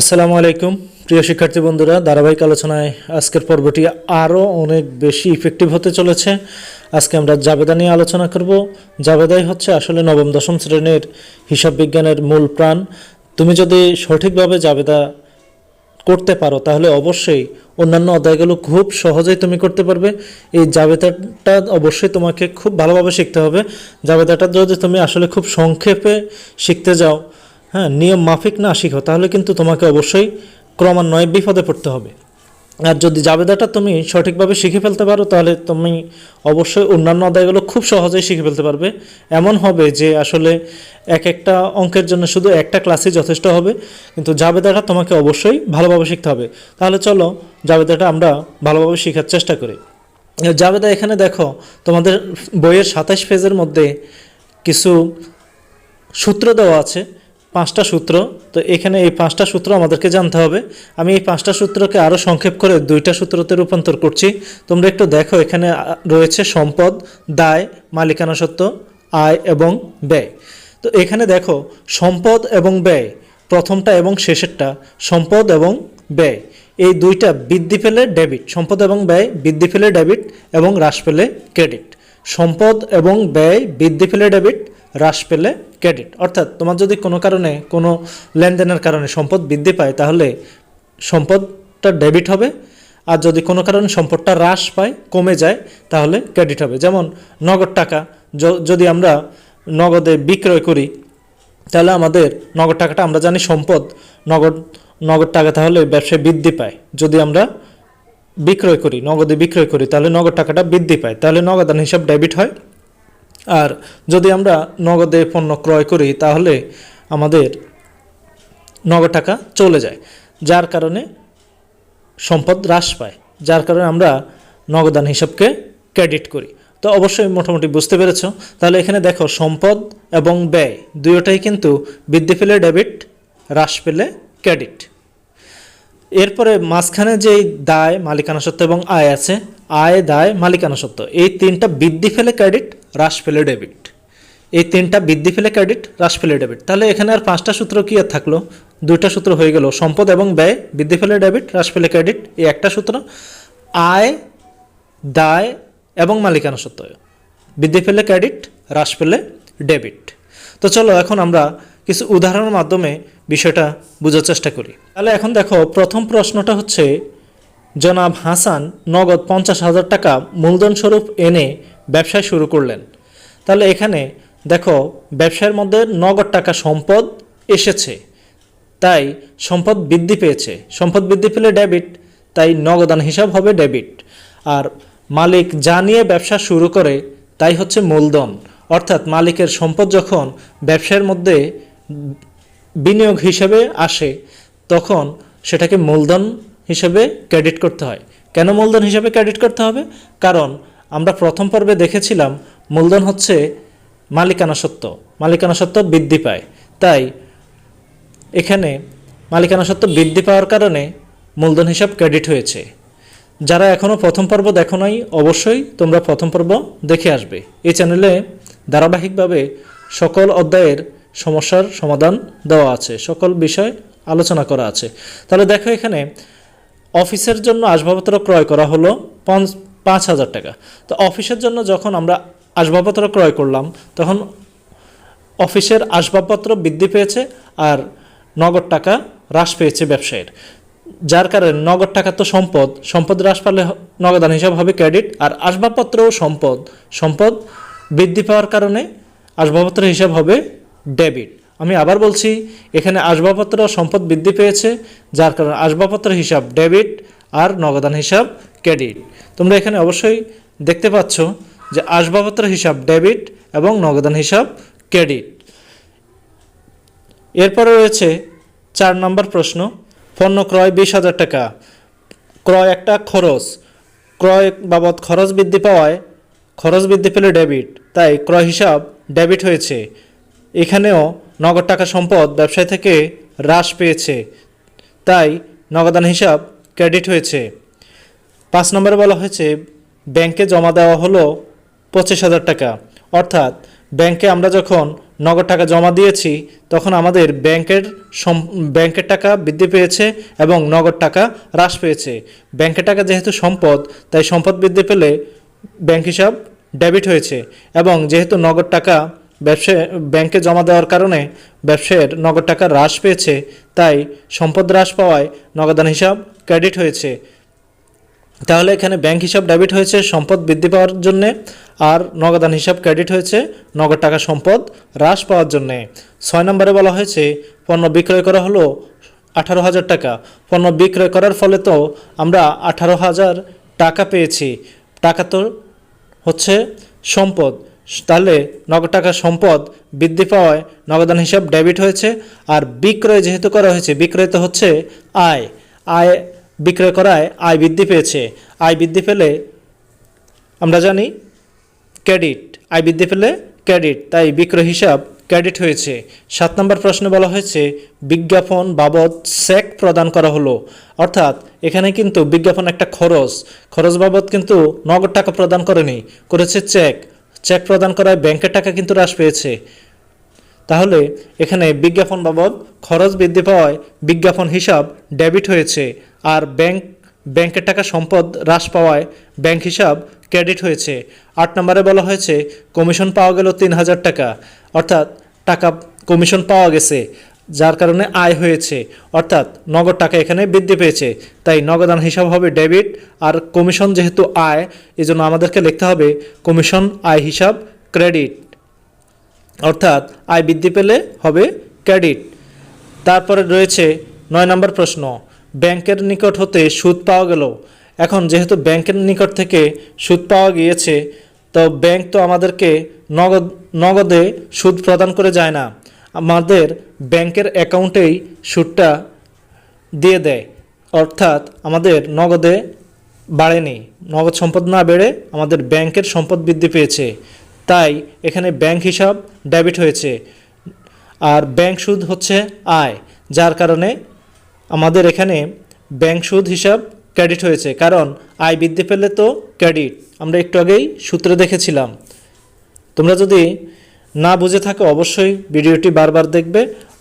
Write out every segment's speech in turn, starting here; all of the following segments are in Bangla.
আসসালামু আলাইকুম, প্রিয় শিক্ষার্থী বন্ধুরা, ধারাবাহিক আলোচনায় আজকের পর্বটি আরও অনেক বেশি ইফেক্টিভ হতে চলেছে। আজকে আমরা জাবেদা নিয়ে আলোচনা করব। জাবেদাই হচ্ছে আসলে নবম, দশম শ্রেণির হিসাব বিজ্ঞানের মূল প্রাণ। তুমি যদি সঠিকভাবে জাবেদা করতে পারো, তাহলে অবশ্যই অন্যান্য অধ্যায়গুলো খুব সহজেই তুমি করতে পারবে। এই জাবেদাটা অবশ্যই তোমাকে খুব ভালোভাবে শিখতে হবে। জাবেদাটা যদি তুমি আসলে খুব সংক্ষেপে শিখতে যাও হ্যাঁ নিয়ম মাফিক না শিখো, তাহলে কিন্তু তোমাকে অবশ্যই ক্রমান্বয়ে বিপদে পড়তে হবে। আর যদি জাবেদাটা তুমি সঠিকভাবে শিখে ফেলতে পারো, তাহলে তুমি অবশ্যই অন্যান্য আদায়গুলো খুব সহজেই শিখে ফেলতে পারবে। এমন হবে যে আসলে এক একটা অঙ্কের জন্য শুধু একটা ক্লাসই যথেষ্ট হবে, কিন্তু জাবেদাটা তোমাকে অবশ্যই ভালোভাবে শিখতে হবে। তাহলে চলো, জাবেদাটা আমরা ভালোভাবে শেখার চেষ্টা করি। জাবেদা, এখানে দেখো, তোমাদের বইয়ের সাতাশ পেজের মধ্যে কিছু সূত্র দেওয়া আছে। পাঁচটা সূত্র, তো এখানে এই পাঁচটা সূত্র আমাদেরকে জানতে হবে। আমি এই পাঁচটা সূত্রকে আরও সংক্ষেপ করে দুইটা সূত্রতে রূপান্তর করছি। তোমরা একটু দেখো, এখানে রয়েছে সম্পদ, দায়, মালিকানা সত্ত্ব আয় এবং ব্যয়। তো এখানে দেখো, সম্পদ এবং ব্যয়, প্রথমটা এবং শেষেরটা, সম্পদ এবং ব্যয়। এই দুইটা বৃদ্ধি পেলে ডেবিট, সম্পদ এবং ব্যয় বৃদ্ধি পেলে ডেবিট এবং হ্রাস পেলে ক্রেডিট। সম্পদ এবং ব্যয় বৃদ্ধি পেলে ডেবিট হ্রাস পেলে ক্রেডিট অর্থাৎ তোমার যদি কোনো কারণে, কোনো লেনদেনের কারণে সম্পদ বৃদ্ধি পায়, তাহলে সম্পদটা ডেবিট হবে। আর যদি কোনো কারণে সম্পদটা হ্রাস পায়, কমে যায়, তাহলে ক্রেডিট হবে। যেমন নগদ টাকা যদি আমরা নগদে বিক্রয় করি, তাহলে আমাদের নগদ টাকাটা, আমরা জানি সম্পদ, নগদ নগদ টাকা তাহলে ব্যবসায় বৃদ্ধি পায়। যদি আমরা বিক্রয় করি, নগদে বিক্রয় করি, তাহলে নগদ টাকাটা বৃদ্ধি পায়। তাহলে নগদান হিসাব ডেবিট হয়। আর যদি আমরা নগদে পণ্য ক্রয় করি, তাহলে আমাদের নগদ টাকা চলে যায়, যার কারণে সম্পদ হ্রাস পায়, যার কারণে আমরা নগদান হিসাবকে ক্রেডিট করি। তো অবশ্যই মোটামুটি বুঝতে পেরেছ। তাহলে এখানে দেখো, সম্পদ এবং ব্যয় দুয়োটাই কিন্তু বৃদ্ধি পেলে ডেবিট, হ্রাস পেলে ক্রেডিট। এরপরে মাঝখানে যেই দায়, মালিকানা সত্ত্ব এবং আয় আছে আয়, দায় মালিকানা সত্ত্ব এই তিনটা বৃদ্ধি ফেলে ক্রেডিট হ্রাস পেলে ডেবিট এই তিনটা বৃদ্ধি ফেলে ক্রেডিট হ্রাস পেলে ডেবিট তাহলে এখানে আর পাঁচটা সূত্র কি আর থাকল? দুইটা সূত্র হয়ে গেল। সম্পদ এবং ব্যয় বৃদ্ধি ফেলে ডেবিট হ্রাস পেলে ক্রেডিট এই একটা সূত্র। আয়, দায় এবং মালিকানা সত্ত্ব বৃদ্ধি ফেলে ক্রেডিট হ্রাস পেলে ডেবিট তো চলো এখন আমরা কিছু উদাহরণের মাধ্যমে বিষয়টা বোঝার চেষ্টা করি। তাহলে এখন দেখো, প্রথম প্রশ্নটা হচ্ছে জনাব হাসান নগদ পঞ্চাশ হাজার টাকা মূলধন স্বরূপ এনে ব্যবসা শুরু করলেন। তাহলে এখানে দেখো, ব্যবসার মধ্যে নগদ টাকা সম্পদ এসেছে, তাই সম্পদ বৃদ্ধি পেয়েছে। সম্পদ বৃদ্ধি পেলে ডেবিট, তাই নগদান হিসাব হবে ডেবিট। আর মালিক যা নিয়ে ব্যবসা শুরু করে, তাই হচ্ছে মূলধন। অর্থাৎ মালিকের সম্পদ যখন ব্যবসার মধ্যে বিনিয়োগ হিসেবে আসে, তখন সেটাকে মূলধন হিসেবে ক্রেডিট করতে হয়। কেন মূলধন হিসেবে ক্রেডিট করতে হবে? কারণ আমরা প্রথম পর্বে দেখেছিলাম মূলধন হচ্ছে মালিকানা সত্ত্ব। মালিকানা সত্ত্ব বৃদ্ধি পায়। তাই এখানে মালিকানা সত্ত্ব বৃদ্ধি পাওয়ার কারণে মূলধন হিসাব ক্রেডিট হয়েছে। যারা এখনও প্রথম পর্ব দেখো নাই, অবশ্যই তোমরা প্রথম পর্ব দেখে আসবে। এই চ্যানেলে ধারাবাহিকভাবে সকল অধ্যায়ের সমস্যার সমাধান দেওয়া আছে। সকল বিষয় আলোচনা করা আছে। তাহলে দেখো এখানে অফিসের জন্য আসবাবপত্র ক্রয় করা হলো পাঁচ হাজার টাকা। তো অফিসের জন্য যখন আমরা আসবাবপত্র ক্রয় করলাম, তখন অফিসের আসবাবপত্র বৃদ্ধি পেয়েছে আর নগদ টাকা হ্রাস পেয়েছে ব্যবসায়ের। যার কারণে নগদ টাকা তো সম্পদ সম্পদ হ্রাস পালে নগদান হিসাব হবে ক্রেডিট, আর আসবাবপত্রও সম্পদ সম্পদ বৃদ্ধি পাওয়ার কারণে আসবাবপত্র হিসাব হবে ডেবিট। আমি আবার বলছি, এখানে আসবাবপত্র সম্পদ বৃদ্ধি পেয়েছে, যার কারণে আসবাবপত্র হিসাব ডেবিট আর নগদান হিসাব ক্রেডিট। তোমরা এখানে অবশ্যই দেখতে পাচ্ছ যে আসবাবপত্র হিসাব ডেবিট এবং নগদান হিসাব ক্রেডিট। এরপরে রয়েছে চার নম্বর প্রশ্ন, পণ্য ক্রয় বিশ হাজার টাকা। ক্রয় একটা খরচ। ক্রয় বাবদ খরচ বৃদ্ধি পাওয়ায় খরচ বৃদ্ধি পেলে ডেবিট, তাই ক্রয় হিসাব ডেবিট হয়েছে। এখানেও নগদ টাকা সম্পদ ব্যবসায় থেকে হ্রাস পেয়েছে। তাই নগদান হিসাব ক্রেডিট হয়েছে। পাঁচ নম্বরে বলা হয়েছে, ব্যাংকে জমা দেওয়া হলো পঁচিশ হাজার টাকা। অর্থাৎ ব্যাংকে আমরা যখন নগদ টাকা জমা দিয়েছি, তখন আমাদের ব্যাংকের ব্যাংকের টাকা বৃদ্ধি পেয়েছে এবং নগদ টাকা হ্রাস পেয়েছে। ব্যাংকের টাকা যেহেতু সম্পদ, তাই সম্পদ বৃদ্ধি পেলে ব্যাংক হিসাব ডেবিট হয়েছে এবং যেহেতু নগদ টাকা ব্যবসা, ব্যাংকে জমা দেওয়ার কারণে ব্যবসায়ের নগদ টাকা হ্রাস পেয়েছে, তাই সম্পদ হ্রাস পাওয়ায় নগদান হিসাব ক্রেডিট হয়েছে। তাহলে এখানে ব্যাংক হিসাব ডেবিট হয়েছে, সম্পদ বৃদ্ধি পাওয়ার জন্যে, আর নগদান হিসাব ক্রেডিট হয়েছে, নগদ টাকা সম্পদ হ্রাস পাওয়ার জন্যে। ছয় নম্বরে বলা হয়েছে, পণ্য বিক্রয় করা হলো আঠারো হাজার টাকা। পণ্য বিক্রয় করার ফলে তো আমরা আঠারো হাজার টাকা পেয়েছি। টাকা তো হচ্ছে সম্পদ। তাহলে নগদ টাকা সম্পদ বৃদ্ধি পাওয়ায় নগদান হিসাব ডেবিট হয়েছে আর বিক্রয় যেহেতু করা হয়েছে, বিক্রয় তো হচ্ছে আয়। আয় বিক্রয় করায় আয় বৃদ্ধি পেয়েছে। আয় বৃদ্ধি পেলে আমরা জানি ক্রেডিট। আয় বৃদ্ধি পেলে ক্রেডিট, তাই বিক্রয় হিসাব ক্রেডিট হয়েছে। সাত নম্বর প্রশ্নে বলা হয়েছে, বিজ্ঞাপন বাবদ চেক প্রদান করা হলো। অর্থাৎ এখানে কিন্তু বিজ্ঞাপন একটা খরচ। খরচ বাবদ কিন্তু নগদ টাকা প্রদান করেনি, করেছে চেক। চেক প্রদান করায় ব্যাংকের টাকা কিন্তু হ্রাস পেয়েছে। তাহলে এখানে বিজ্ঞাপন বাবদ খরচ বৃদ্ধি পাওয়ায় বিজ্ঞাপন হিসাব ডেবিট হয়েছে আর ব্যাংক, ব্যাংকের টাকা সম্পদ হ্রাস পাওয়ায় ব্যাংক হিসাব ক্রেডিট হয়েছে। আট নম্বরে বলা হয়েছে, কমিশন পাওয়া গেল তিন হাজার টাকা। অর্থাৎ টাকা কমিশন পাওয়া গেছে। যার কারণে আয় হয়েছে। অর্থাৎ নগদ টাকা এখানে বৃদ্ধি পেয়েছে। তাই নগদান হিসাব হবে ডেবিট আর কমিশন যেহেতু আয়, এজন্য আমাদেরকে লিখতে হবে কমিশন আয় হিসাব ক্রেডিট। অর্থাৎ আয় বৃদ্ধি পেলে হবে ক্রেডিট। তারপরে রয়েছে নয় নম্বর প্রশ্ন, ব্যাংকের নিকট হতে সুদ পাওয়া গেল। এখন যেহেতু ব্যাংকের নিকট থেকে সুদ পাওয়া গিয়েছে, তো ব্যাংক তো আমাদেরকে নগদ, নগদে সুদ প্রদান করে যায় না। আমাদের ব্যাংকের অ্যাকাউন্টেই সুদটা দিয়ে দেয়। অর্থাৎ আমাদের নগদে বাড়েনি। নগদ সম্পদ না বেড়ে আমাদের ব্যাংকের সম্পদ বৃদ্ধি পেয়েছে। তাই এখানে ব্যাংক হিসাব ডেবিট হয়েছে। আর ব্যাংক সুদ হচ্ছে আয়, যার কারণে আমাদের এখানে ব্যাংক সুদ হিসাব ক্রেডিট হয়েছে। কারণ আয় বৃদ্ধি পেলে তো ক্রেডিট। আমরা একটু আগেই সূত্রে দেখেছিলাম। তোমরা যদি না বুঝে থাকো অবশ্যই ভিডিওটি বারবার দেখবে।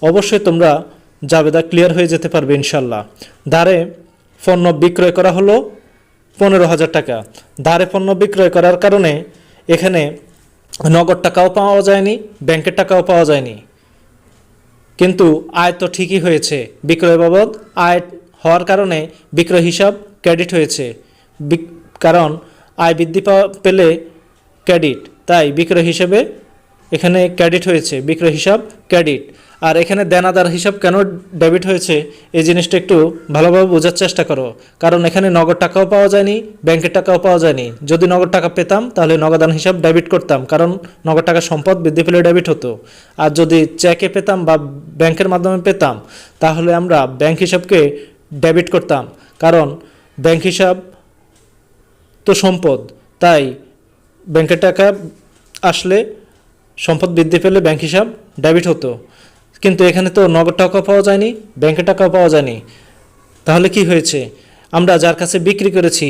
অবশ্যই তোমরা জাবেদা ক্লিয়ার হয়ে যেতে পারবে ইনশাল্লাহ ধারে পণ্য বিক্রয় করা হলো পনেরো হাজার টাকা। ধারে পণ্য বিক্রয় করার কারণে এখানে নগদ টাকাও পাওয়া যায়নি, ব্যাংকের টাকাও পাওয়া যায়নি। কিন্তু আয় তো ঠিকই হয়েছে। বিক্রয় বাবদ আয় হওয়ার কারণে বিক্রয় হিসাব ক্রেডিট হয়েছে। কারণ আয় বৃদ্ধি পেলে ক্রেডিট তাই বিক্রয় হিসেবে এখানে ক্রেডিট হয়েছে, বিক্রয় হিসাব, ক্রেডিট। আর এখানে দেনাদার হিসাব কেন ডেবিট হয়েছে, এই জিনিসটা একটু ভালোভাবে বোঝার চেষ্টা করো। কারণ এখানে নগদ টাকাও পাওয়া যায়নি, ব্যাংকের টাকাও পাওয়া যায়নি। যদি নগদ টাকা পেতাম, তাহলে নগদান হিসাব ডেবিট করতাম, কারণ নগদ টাকা সম্পদ বৃদ্ধি পেলে ডেবিট হতো। আর যদি চেকে পেতাম বা ব্যাংকের মাধ্যমে পেতাম, তাহলে আমরা ব্যাংক হিসাবকে ডেবিট করতাম। কারণ ব্যাংক হিসাব তো সম্পদ, তাই ব্যাংকের টাকা আসলে সম্পদ বৃদ্ধি পেলে ব্যাংক হিসাব ডেবিট হতো। কিন্তু এখানে তো নগদ টাকা পাওয়া যায়নি ব্যাংকের টাকাও পাওয়া যায়নি। তাহলে কি হয়েছে? আমরা যার কাছে বিক্রি করেছি,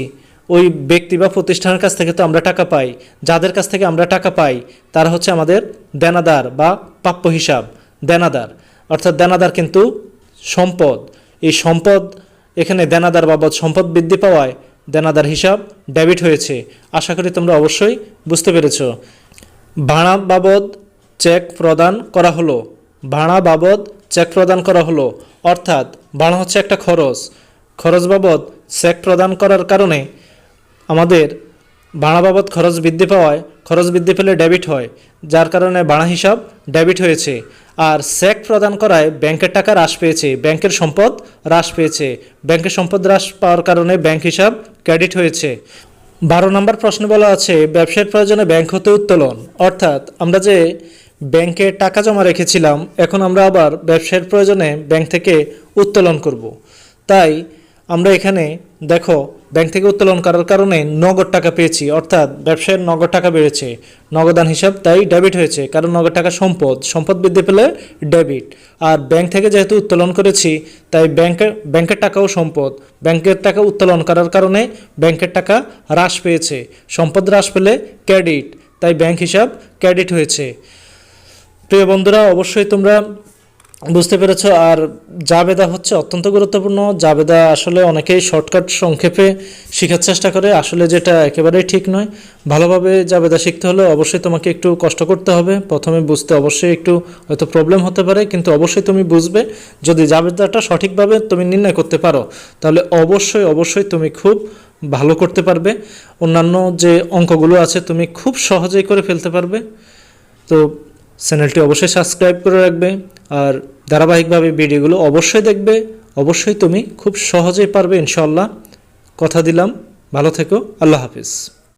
ওই ব্যক্তি বা প্রতিষ্ঠানের কাছ থেকে তো আমরা টাকা পাই। যাদের কাছ থেকে আমরা টাকা পাই, তারা হচ্ছে আমাদের দেনাদার বা প্রাপ্য হিসাব, দেনাদার। অর্থাৎ দেনাদার কিন্তু সম্পদ। এই সম্পদ, এখানে দেনাদার বাবদ সম্পদ বৃদ্ধি পাওয়ায় দেনাদার হিসাব ডেবিট হয়েছে। আশা করি তোমরা অবশ্যই বুঝতে পেরেছ। ভাড়া বাবদ চেক প্রদান করা হলো। ভাড়া বাবদ চেক প্রদান করা হলো। অর্থাৎ ভাড়া হচ্ছে একটা খরচ। খরচ বাবদ চেক প্রদান করার কারণে আমাদের ভাড়া বাবদ খরচ বৃদ্ধি পাওয়ায় খরচ বৃদ্ধি পেলে ডেবিট হয়, যার কারণে ভাড়া হিসাব ডেবিট হয়েছে। আর চেক প্রদান করায় ব্যাংকের টাকা হ্রাস পেয়েছে, ব্যাংকের সম্পদ হ্রাস পেয়েছে। ব্যাংকের সম্পদ হ্রাস পাওয়ার কারণে ব্যাংক হিসাব ক্রেডিট হয়েছে। বারো নম্বর প্রশ্ন বলা আছে ব্যবসার প্রয়োজনে ব্যাংক হতে উত্তোলন অর্থাৎ আমরা যে ব্যাংকে টাকা জমা রেখেছিলাম, এখন আমরা আবার ব্যবসায়ের প্রয়োজনে ব্যাংক থেকে উত্তোলন করব। তাই আমরা এখানে, দেখো, ব্যাংক থেকে উত্তোলন করার কারণে নগদ টাকা পেয়েছি, অর্থাৎ ব্যবসায়ের নগদ টাকা বেড়েছে। নগদান হিসাব তাই ডেবিট হয়েছে, কারণ নগদ টাকা সম্পদ সম্পদ বৃদ্ধি পেলে ডেবিট। আর ব্যাংক থেকে যেহেতু উত্তোলন করেছি, তাই ব্যাংকের ব্যাংকের টাকাও সম্পদ। ব্যাংকের টাকা উত্তোলন করার কারণে ব্যাংকের টাকা হ্রাস পেয়েছে, সম্পদ হ্রাস পেলে ক্রেডিট, তাই ব্যাংক হিসাব ক্রেডিট হয়েছে। প্রিয় বন্ধুরা, অবশ্যই তোমরা বুঝতে পেরেছ। আর জাবেদা হচ্ছে অত্যন্ত গুরুত্বপূর্ণ। জাবেদা আসলে অনেকেই শর্টকাট সংক্ষেপে শেখার চেষ্টা করে। আসলে যেটা একেবারেই ঠিক নয়। ভালোভাবে জাবেদা শিখতে হলে অবশ্যই তোমাকে একটু কষ্ট করতে হবে। প্রথমে বুঝতে অবশ্যই একটু হয়তো প্রবলেম হতে পারে, কিন্তু অবশ্যই তুমি বুঝবে। যদি জাবেদাটা সঠিকভাবে তুমি নির্ণয় করতে পারো, তাহলে অবশ্যই অবশ্যই তুমি খুব ভালো করতে পারবে। অন্যান্য যে অঙ্কগুলো আছে, তুমি খুব সহজেই করে ফেলতে পারবে। তো চ্যানেলটি অবশ্যই সাবস্ক্রাইব করে রাখবে আর ধারাবাহিকভাবে ভিডিওগুলো অবশ্যই দেখবে। অবশ্যই তুমি খুব সহজেই পারবে ইনশাল্লাহ কথা দিলাম। ভালো থেকো। আল্লাহ হাফিজ।